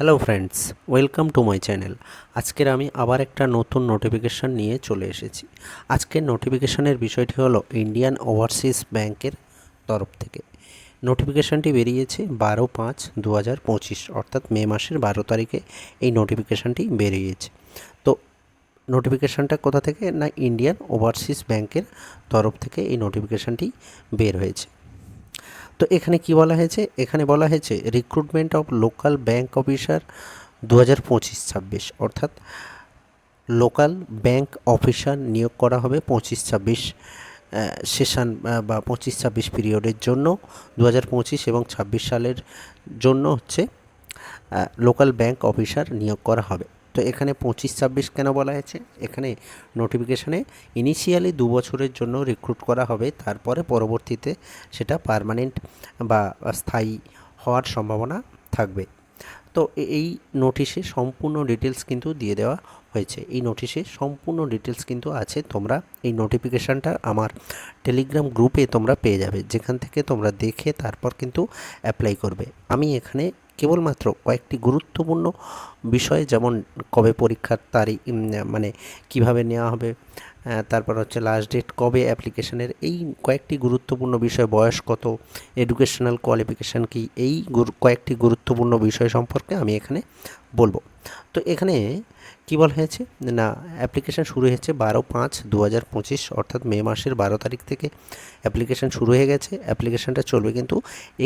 Hello friends welcome to my channel আজকের আমি আবার একটা নতুন নোটিফিকেশান নিয়ে চলে এসেছি। আজকের নোটিফিকেশানের বিষয়টি হলো ইন্ডিয়ান ওভারসিজ ব্যাংকের তরফ থেকে। নোটিফিকেশানটি বেরিয়েছে বারো পাঁচ দু হাজার পঁচিশ, অর্থাৎ মে মাসের বারো তারিখে এই নোটিফিকেশানটি বেরিয়েছে। তো নোটিফিকেশানটা কোথা থেকে? না ইন্ডিয়ান ওভারসিজ ব্যাংকের তরফ থেকে এই নোটিফিকেশানটি বের হয়েছে। তো এখানে কি বলা হয়েছে? এখানে বলা হয়েছে recruitment of local bank officer দু হাজার পঁচিশ ছাব্বিশ অর্থাৎ লোকাল ব্যাংক অফিসার নিয়োগ করা হবে পঁচিশ ছাব্বিশ সেশন বা পঁচিশ ছাব্বিশ পিরিয়ডের জন্য। দু হাজার পঁচিশ এবং ছাব্বিশ সালের জন্য হচ্ছে লোকাল ব্যাংক অফিসার নিয়োগ করা হবে। তো এখানে পঁচিশ, ছাব্বিশ কেন বলা হয়েছে? এখানে নোটিফিকেশানে ইনিশিয়ালি দু বছরের জন্য রিক্রুট করা হবে, তারপরে পরবর্তীতে সেটা পারমানেন্ট বা স্থায়ী হওয়ার সম্ভাবনা থাকবে। তো এই নোটিশে সম্পূর্ণ ডিটেলস কিন্তু দিয়ে দেওয়া হয়েছে। এই নোটিশে সম্পূর্ণ ডিটেলস কিন্তু আছে, তোমরা এই নোটিফিকেশানটা আমার টেলিগ্রাম গ্রুপে তোমরা পেয়ে যাবে। যেখান থেকে তোমরা দেখে তারপর কিন্তু অ্যাপ্লাই করবে। আমি এখানে কেবলমাত্র কয়েকটি গুরুত্বপূর্ণ বিষয় যেমন কবে পরীক্ষার তারিখ মানে কীভাবে নেওয়া হবে তারপর হচ্ছে লাস্ট ডেট কবে অ্যাপ্লিকেশনের এই কয়েকটি গুরুত্বপূর্ণ বিষয়, বয়স কত এডুকেশনাল কোয়ালিফিকেশান কি? এই কয়েকটি গুরুত্বপূর্ণ বিষয় সম্পর্কে আমি এখানে বলব। তো এখানে কী বলা হয়েছে? না অ্যাপ্লিকেশান শুরু হয়েছে বারো পাঁচ দু হাজার পঁচিশ, অর্থাৎ মে মাসের বারো তারিখ থেকে অ্যাপ্লিকেশান শুরু হয়ে গেছে। অ্যাপ্লিকেশানটা চলবে কিন্তু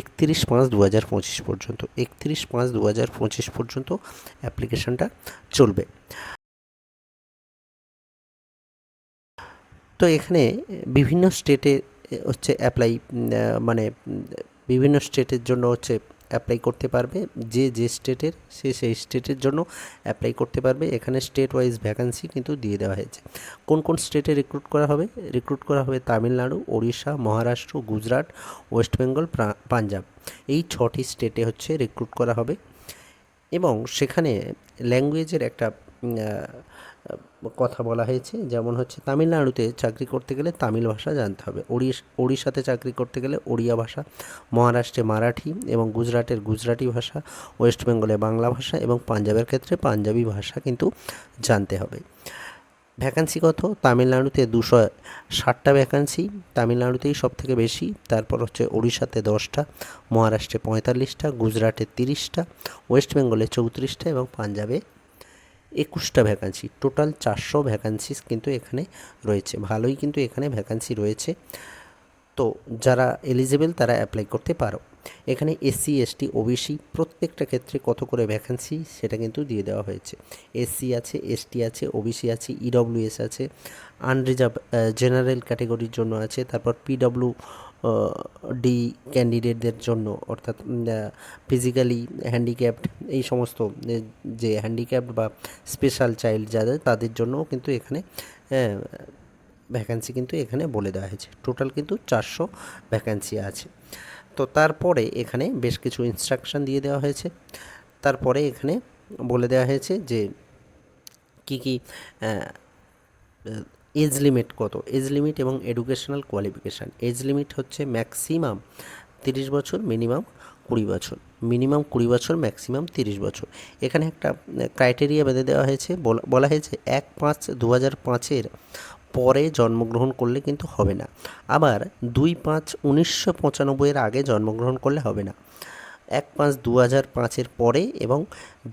একত্রিশ পাঁচ দু হাজার পঁচিশ পর্যন্ত। একত্রিশ পাঁচ দু হাজার পঁচিশ পর্যন্ত অ্যাপ্লিকেশানটা চলবে। তো এখানে বিভিন্ন স্টেটে হচ্ছে অ্যাপ্লাই মানে বিভিন্ন স্টেটের জন্য হচ্ছে অ্যাপ্লাই করতে পারবে। যে যে স্টেটের সে সেই স্টেটের জন্য অ্যাপ্লাই করতে পারবে। এখানে স্টেট ওয়াইজ ভ্যাকান্সি কিন্তু দিয়ে দেওয়া হয়েছে। কোন কোন স্টেটে রিক্রুট করা হবে? রিক্রুট করা হবে তামিলনাড়ু, ওড়িশা, মহারাষ্ট্র, গুজরাট, ওয়েস্ট বেঙ্গল পাঞ্জাব। এই ছটি স্টেটে হচ্ছে রিক্রুট করা হবে। এবং সেখানে ল্যাঙ্গুয়েজের একটা কথা বলা হয়েছে। যেমন হচ্ছে তামিলনাড়ুতে চাকরি করতে গেলে তামিল ভাষা জানতে হবে। ওড়িশ, ওড়িশাতে চাকরি করতে গেলে ওড়িয়া ভাষা, মহারাষ্ট্রে মারাঠি এবং গুজরাটের গুজরাটি ভাষা, ওয়েস্ট বেঙ্গলে বাংলা ভাষা এবং পাঞ্জাবের ক্ষেত্রে পাঞ্জাবি ভাষা কিন্তু জানতে হবে। ভ্যাকান্সি কত? তামিলনাড়ুতে দুশো ষাটটা ভ্যাকান্সি, তামিলনাড়ুতেই সব থেকে বেশি, তারপর হচ্ছে ওড়িশাতে দশটা, মহারাষ্ট্রে পঁয়তাল্লিশটা, গুজরাটে তিরিশটা, ওয়েস্ট বেঙ্গলে চৌত্রিশটা এবং পাঞ্জাবে একুশটা ভ্যাকান্সি টোটাল চারশো ভ্যাকান্সিস কিন্তু এখানে রয়েছে, ভালোই কিন্তু এখানে ভ্যাকান্সি রয়েছে। তো যারা এলিজিবল তারা অ্যাপ্লাই করতে পারো। এখানে এসসি এসটি ওবিসি প্রত্যেকটা ক্ষেত্রে কত করে ভ্যাকান্সি সেটা কিন্তু দিয়ে দেওয়া হয়েছে। এসসি আছে এসটি আছে ওবিসি আছে ইডব্লিউএস আছে আনরিজার্ভ জেনারেল ক্যাটাগরির জন্য আছে, তারপর পিডব্লিউ ডি ক্যান্ডিডেটদের জন্য, অর্থাৎ ফিজিক্যালি হ্যান্ডিক্যাপড এই সমস্ত যে হ্যান্ডিক্যাপড বা স্পেশাল চাইল্ড যাদের, তাদের জন্যও কিন্তু এখানে ভ্যাকান্সি কিন্তু এখানে বলে দেওয়া হয়েছে। টোটাল কিন্তু চারশো ভ্যাকান্সি আছে। তো তারপরে এখানে বেশ কিছু ইনস্ট্রাকশন দিয়ে দেওয়া হয়েছে। তারপরে এখানে বলে দেওয়া হয়েছে যে, কী কী এজ লিমিট কত? এজ লিমিট এবং এডুকেশনাল কোয়ালিফিকেশান। এজ লিমিট হচ্ছে ম্যাক্সিমাম তিরিশ বছর, মিনিমাম কুড়ি বছর। মিনিমাম কুড়ি বছর, ম্যাক্সিমাম তিরিশ বছর। এখানে একটা ক্রাইটেরিয়া বেঁধে দেওয়া হয়েছে। বলা- হয়েছে এক পাঁচ দু হাজার পাঁচের পরে জন্মগ্রহণ করলে কিন্তু হবে না। আবার দুই পাঁচ উনিশশো পঁচানব্বইয়ের আগে জন্মগ্রহণ করলে হবে না। এক পাঁচ দু হাজার পাঁচের পরে এবং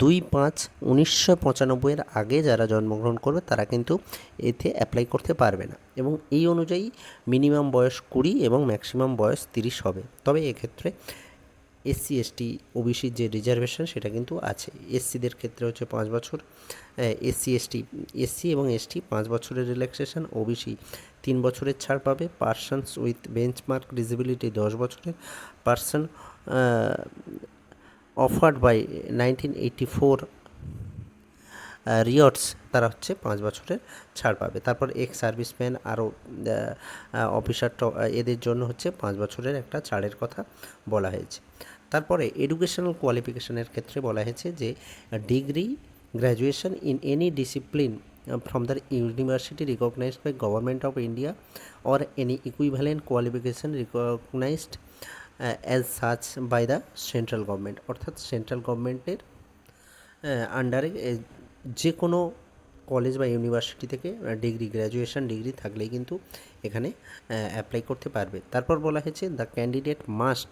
দুই পাঁচ উনিশশো পঁচানব্বইয়ের আগে যারা জন্মগ্রহণ করবে, তারা কিন্তু এতে অ্যাপ্লাই করতে পারবে না। এবং এই অনুযায়ী মিনিমাম বয়স কুড়ি এবং ম্যাক্সিমাম বয়স তিরিশ হবে। তবে এক্ষেত্রে এসসি এসটি ওবিসির যে রিজার্ভেশন সেটা কিন্তু আছে। এসসিদের ক্ষেত্রে হচ্ছে পাঁচ বছর এসসি এসটি এসসি এবং এসটি পাঁচ বছরের রিল্যাক্সেশন ওবিসি তিন বছরের ছাড় পাবে। পার্সনস উইথ বেঞ্চমার্ক ডিসেবিলিটি দশ বছরের person offered by nineteen eighty four riots তারা হচ্ছে পাঁচ বছরের ছাড় পাবে। তারপর এক্স সার্ভিসম্যান আরও অফিসার এদের জন্য হচ্ছে পাঁচ বছরের একটা ছাড়ের কথা বলা হয়েছে। তারপরে এডুকেশনাল কোয়ালিফিকেশনের ক্ষেত্রে বলা হয়েছে যে degree graduation in any discipline from the university recognised by government of India or any equivalent qualification recognised as such by the central government অর্থাৎ সেন্ট্রাল গভর্নমেন্টের আন্ডারে যে কোনো কলেজ বা ইউনিভার্সিটি থেকে ডিগ্রি গ্র্যাজুয়েশন ডিগ্রি থাকলেই কিন্তু এখানে অ্যাপ্লাই করতে পারবে। তারপর বলা হয়েছে the candidate must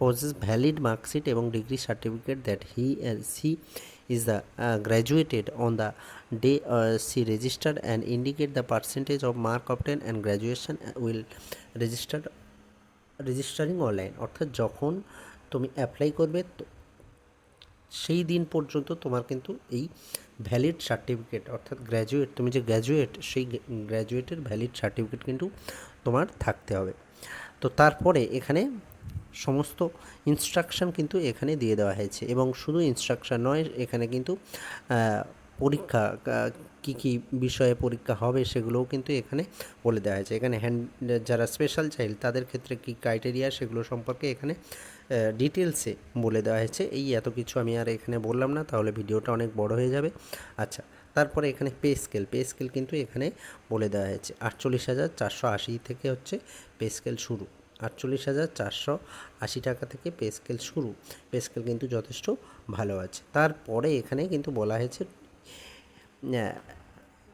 possess valid marksheet এবং degree certificate that he see uh, graduated on the day uh, she registered and indicate the percentage of mark obtained and graduation will registered registering online অর্থাৎ যখন তুমি apply করবে, তো সেই দিন পর্যন্ত তোমার কিন্তু এই ভ্যালিড সার্টিফিকেট অর্থাৎ গ্র্যাজুয়েট তুমি যে গ্র্যাজুয়েট সেই গ্র্যাজুয়েটের ভ্যালিড সার্টিফিকেট কিন্তু তোমার থাকতে হবে। তো তারপরে এখানে সমস্ত ইনস্ট্রাকশন কিন্তু এখানে দিয়ে দেওয়া হয়েছে এবং শুধু ইনস্ট্রাকশন নয়, এখানে কিন্তু পরীক্ষা, কী কী বিষয়ে পরীক্ষা হবে সেগুলোও কিন্তু এখানে বলে দেওয়া হয়েছে। এখানে হ্যান্ড যারা স্পেশাল চাইল্ড তাদের ক্ষেত্রে কী ক্রাইটেরিয়া সেগুলো সম্পর্কে এখানে ডিটেলসে বলে দেওয়া হয়েছে। এই এত কিছু আমি আর এখানে বললাম না, তাহলে ভিডিওটা অনেক বড় হয়ে যাবে। আচ্ছা তারপরে এখানে পে স্কেল পে স্কেল কিন্তু এখানে বলে দেওয়া হয়েছে। আটচল্লিশ হাজার চারশো আশি থেকে হচ্ছে পে স্কেল শুরু। আটচল্লিশ হাজার চারশো আশি টাকা থেকে পে স্কেল শুরু। পে স্কেল কিন্তু যথেষ্ট ভালো আছে। তারপরে এখানে কিন্তু বলা হয়েছে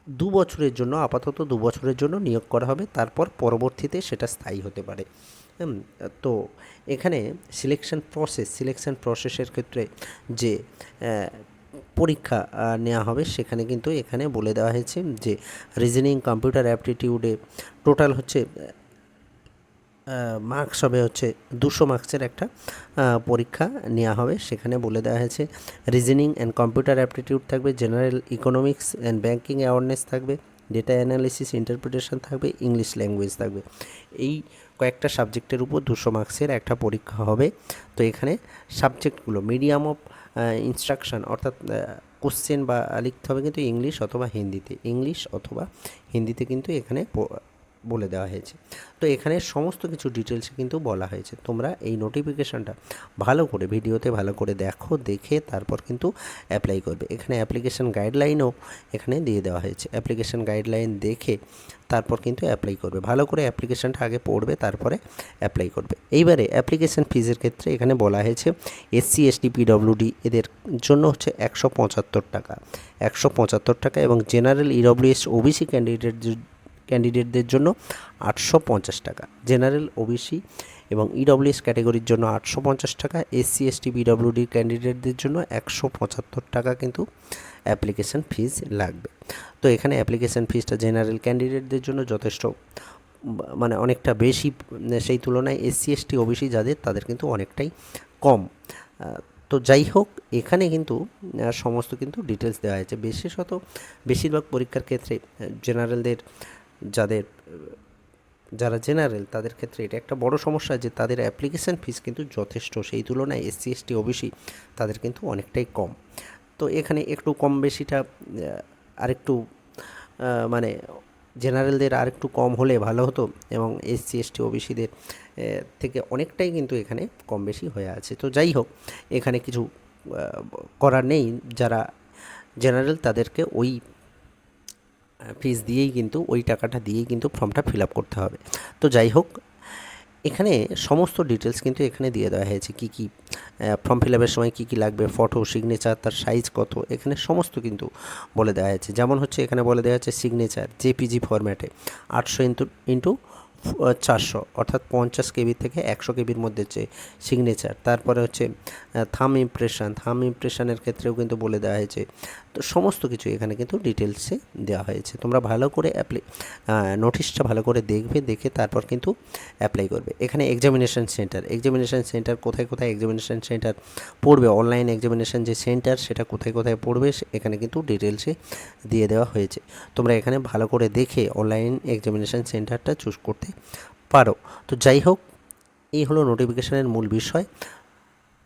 দু বছরের জন্য, আপাতত দু বছরের জন্য নিয়োগ করা হবে, তারপর পরবর্তীতে সেটা স্থায়ী হতে পারে। তো এখানে সিলেকশন প্রসেস সিলেকশন প্রসেসের ক্ষেত্রে যে পরীক্ষা নেওয়া হবে, সেখানে কিন্তু এখানে বলে দেওয়া হয়েছে যে রিজনিং কম্পিউটার অ্যাপটিটিউডে টোটাল হচ্ছে মার্কস হবে হচ্ছে দুশো মার্কসের একটা পরীক্ষা নেওয়া হবে। সেখানে বলে দেওয়া হয়েছে রিজনিং অ্যান্ড কম্পিউটার অ্যাপটিটিউড থাকবে general economics and banking awareness থাকবে ডেটা অ্যানালিসিস ইন্টারপ্রিটেশন থাকবে ইংলিশ ল্যাঙ্গুয়েজ থাকবে। এই কয়েকটা সাবজেক্টের উপর দুশো মার্কসের একটা পরীক্ষা হবে। তো এখানে সাবজেক্টগুলো মিডিয়াম অফ ইনস্ট্রাকশন অর্থাৎ কোশ্চেন বা লিখতে হবে কিন্তু ইংলিশ অথবা হিন্দিতে। ইংলিশ অথবা হিন্দিতে কিন্তু এখানে বলে দেওয়া হয়েছে। তো এখানে সমস্ত কিছু ডিটেলসে কিন্তু বলা হয়েছে। তোমরা এই নোটিফিকেশানটা ভালো করে ভিডিওতে ভালো করে দেখো, দেখে তারপর কিন্তু অ্যাপ্লাই করবে। এখানে অ্যাপ্লিকেশান গাইডলাইনও এখানে দিয়ে দেওয়া হয়েছে। অ্যাপ্লিকেশান গাইডলাইন দেখে তারপর কিন্তু অ্যাপ্লাই করবে। ভালো করে অ্যাপ্লিকেশানটা আগে পড়বে, তারপরে অ্যাপ্লাই করবে। এইবারে অ্যাপ্লিকেশান ফিজের ক্ষেত্রে এখানে বলা হয়েছে এসসি এসটি পিডব্লিউডি এদের জন্য হচ্ছে একশো পঁচাত্তর টাকা। একশো পঁচাত্তর টাকা এবং জেনারেল ইডব্লিউএস ওবিসি ক্যান্ডিডেট ক্যান্ডিডেটদের জন্য আটশো পঞ্চাশ টাকা, জেনারেল ওবিসি এবং ইডব্লিউএস ক্যাটাগরির জন্য আটশো পঞ্চাশ টাকা এসসি এসটি বিডব্লিউডি ক্যান্ডিডেটদের জন্য একশো পঁচাত্তর টাকা কিন্তু অ্যাপ্লিকেশান ফিজ লাগবে। তো এখানে অ্যাপ্লিকেশান ফিজটা জেনারেল ক্যান্ডিডেটদের জন্য যথেষ্ট মানে অনেকটা বেশি, সেই তুলনায় এসসি এসটি ওবিসি যাদের, তাদের কিন্তু অনেকটাই কম। তো যাই হোক, এখানে কিন্তু সমস্ত কিন্তু ডিটেলস দেওয়া হয়েছে। বিশেষত, বেশিরভাগ পরীক্ষার ক্ষেত্রে জেনারেলদের যাদের, যারা জেনারেল তাদের ক্ষেত্রে এটা একটা বড় সমস্যা যে তাদের অ্যাপ্লিকেশান ফিস কিন্তু যথেষ্ট। সেই তুলনায় এসসি এসটি ওবিসি তাদের কিন্তু অনেকটাই কম। তো এখানে একটু কম বেশিটা আরেকটু মানে জেনারেলদের আরেকটু কম হলে ভালো হতো এবং এসসি এসটি ওবিসিদের থেকে অনেকটাই কিন্তু এখানে কম বেশি হয়ে আছে। তো যাই হোক, এখানে কিছু করার নেই। যারা জেনারেল তাদেরকে ওই ফিস দিয়েই কিন্তু, ওই টাকাটা দিয়েই কিন্তু ফর্মটা ফিল আপ করতে হবে। তো যাই হোক, এখানে সমস্ত ডিটেলস কিন্তু এখানে দিয়ে দেওয়া হয়েছে, কী কী ফর্ম ফিল আপের সময় কী কী লাগবে ফটো সিগনেচার তার সাইজ কত, এখানে সমস্ত কিন্তু বলে দেওয়া হয়েছে। যেমন হচ্ছে এখানে বলে দেওয়া হচ্ছে সিগনেচার জেপিজি ফরম্যাটে আটশো ইন্টু ইন্টু চারশো, অর্থাৎ পঞ্চাশ কেবি থেকে একশো কেবির মধ্যে যে সিগনেচার তারপরে হচ্ছে থাম ইমপ্রেশন থাম ইমপ্রেশনের ক্ষেত্রেও কিন্তু বলে দেওয়া হয়েছে তো সমস্ত কিছু এখানে কিন্তু ডিটেলসে দেওয়া হয়েছে। তোমরা ভালো করে অ্যাপ্লাই নোটিশটা ভালো করে দেখবে, দেখে তারপর কিন্তু অ্যাপ্লাই করবে। এখানে এক্সামিনেশন সেন্টার এক্সামিনেশন সেন্টার কোথায় কোথায় এক্সামিনেশন সেন্টার পড়বে? অনলাইন এক্সামিনেশন যে সেন্টার সেটা কোথায় কোথায় পড়বে? এখানে কিন্তু ডিটেলসে দিয়ে দেওয়া হয়েছে। তোমরা এখানে ভালো করে দেখে অনলাইন এক্সামিনেশন সেন্টারটা চুজ করতে পারো। তো যাই হোক, এই হলো নোটিফিকেশানের মূল বিষয়।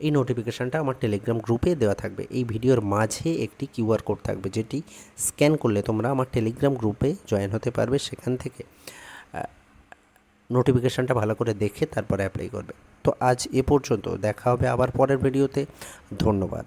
এই নোটিফিকেশানটা আমার টেলিগ্রাম গ্রুপে দেওয়া থাকবে। এই ভিডিওর মাঝে একটি কিউআর কোড থাকবে, যেটি স্ক্যান করলে তোমরা আমার টেলিগ্রাম গ্রুপে জয়েন হতে পারবে সেখান থেকে। নোটিফিকেশানটা ভালো করে দেখে তারপরে অ্যাপ্লাই করবে। তো আজ এ পর্যন্ত, দেখা হবে আবার পরের ভিডিওতে ধন্যবাদ।